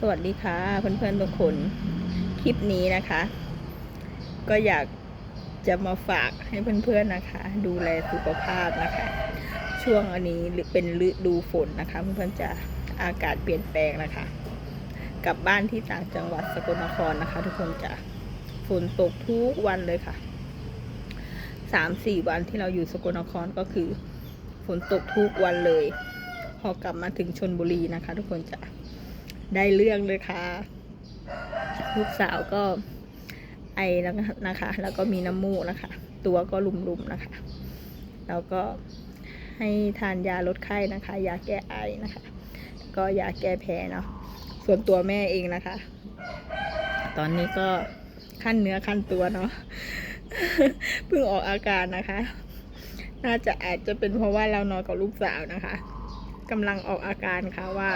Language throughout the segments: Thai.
สวัสดีค่ะเพื่อนๆทุกคนคลิปนี้นะคะ ก็อยากจะมาฝากให้เพื่อนๆนะคะ ดูแลสุขภาพนะคะ ช่วงอันนี้เป็นฤดูฝนนะคะเพื่อนๆจะอากาศเปลี่ยนแปลงนะคะกลับบ้านที่ต่างจังหวัดสกลนครนะคะ ทุกคนจะฝนตกทุกวันเลยค่ะสามสี่วันที่เราอยู่สกลนครก็คือฝนตกทุกวันเลย พอกลับมาถึงชนบุรีนะคะ ทุกคนจะ ได้เรื่องเลยค่ะ ลูกสาวก็ไอแล้วนะคะ แล้วก็มีน้ำมูกนะคะ ตัวก็ลุมๆนะคะ แล้วก็ให้ทานยาลดไข้นะคะ ยาแก้ไอนะคะ ก็ยาแก้แพ้เนาะ ส่วนตัวแม่เองนะคะ ตอนนี้ก็ขั้นเนื้อขั้นตัวเนาะ เพิ่งออกอาการนะคะ น่าจะอาจจะเป็นเพราะว่าเรานอนกับลูกสาวนะคะกำลังออกอาการค่ะว่า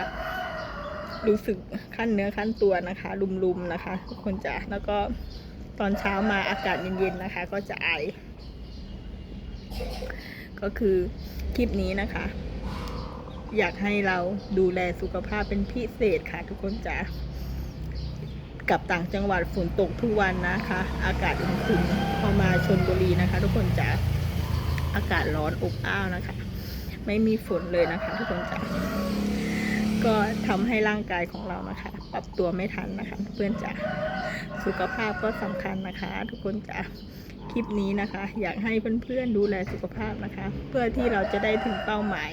รู้สึกขั้นเนื้อขั้นตัวนะคะลุมๆนะคะทุกคนจะแล้วก็ตอนเช้ามาอากาศเย็นๆนะคะ ก็จะไอ ก็คือคลิปนี้นะคะ อยากให้เราดูแลสุขภาพเป็นพิเศษค่ะ ทุกคนจะกลับต่างจังหวัดฝนตกทุกวันนะคะ อากาศอุ่นๆพอมาชนบุรีนะคะ ทุกคนจะอากาศร้อนอบอ้าวนะคะ ไม่มีฝนเลยนะคะ ทุกคนจะ ก็ทำให้ร่างกายของเรานะคะ ปรับตัวไม่ทันนะคะ เพื่อนจะสุขภาพก็สำคัญนะคะ ทุกคนจะคลิปนี้นะคะ อยากให้เพื่อนๆดูแลสุขภาพนะคะ เพื่อที่เราจะได้ถึงเป้าหมาย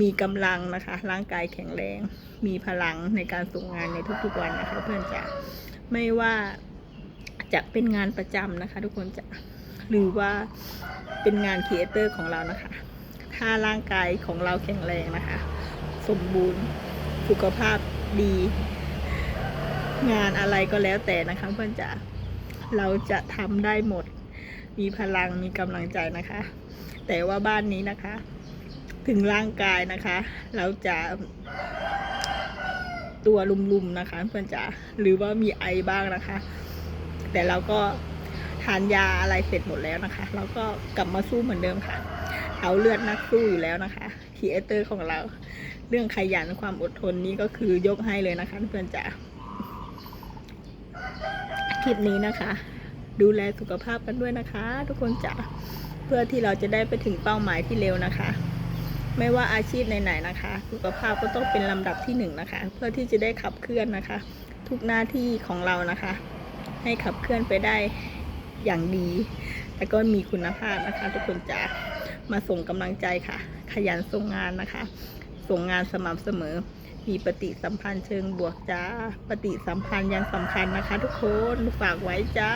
มีกำลังนะคะ ร่างกายแข็งแรง มีพลังในการส่งงานในทุกๆวันนะคะ เพื่อนจะไม่ว่าจะเป็นงานประจำนะคะ ทุกคนจะหรือว่าเป็นงานครีเอเตอร์ของเรานะคะ ถ้าร่างกายของเราแข็งแรงนะคะ สมบูรณ์ สุขภาพดี งานอะไรก็แล้วแต่นะคะเพื่อนจะเราจะทำได้หมด มีพลังมีกำลังใจนะคะ แต่ว่าบ้านนี้นะคะ ถึงร่างกายนะคะ เราจะตัวลุมๆนะคะ เพื่อนจะหรือว่ามีไอบ้างนะคะ แต่เราก็ทานยาอะไรเสร็จหมดแล้วนะคะเราก็กลับมาสู้เหมือนเดิมค่ะ เอาเลือดนักสู้อยู่แล้วนะคะคีเอเตอร์ของเรา เรื่องขยันความอดทนนี้ก็คือยกให้เลยนะคะเพื่อนจ๋าคลิปนี้นะคะ ดูแลสุขภาพกันด้วยนะคะ ทุกคนจ๋าเพื่อที่เราจะได้ไปถึงเป้าหมายที่เร็วนะคะ ไม่ว่าอาชีพไหนๆนะคะ สุขภาพก็ต้องเป็นลำดับที่หนึ่งนะคะ เพื่อที่จะได้ขับเคลื่อนนะคะ ทุกหน้าที่ของเรานะคะ ให้ขับเคลื่อนไปได้อย่างดีและก็มีคุณภาพนะคะ ทุกคนจะ มาส่งกำลังใจค่ะ ขยันส่งงานนะคะ ส่งงานสม่ำเสมอ มีปฏิสัมพันธ์เชิงบวกจ้า ปฏิสัมพันธ์ยังสำคัญนะคะ ทุกคนฝากไว้จ้า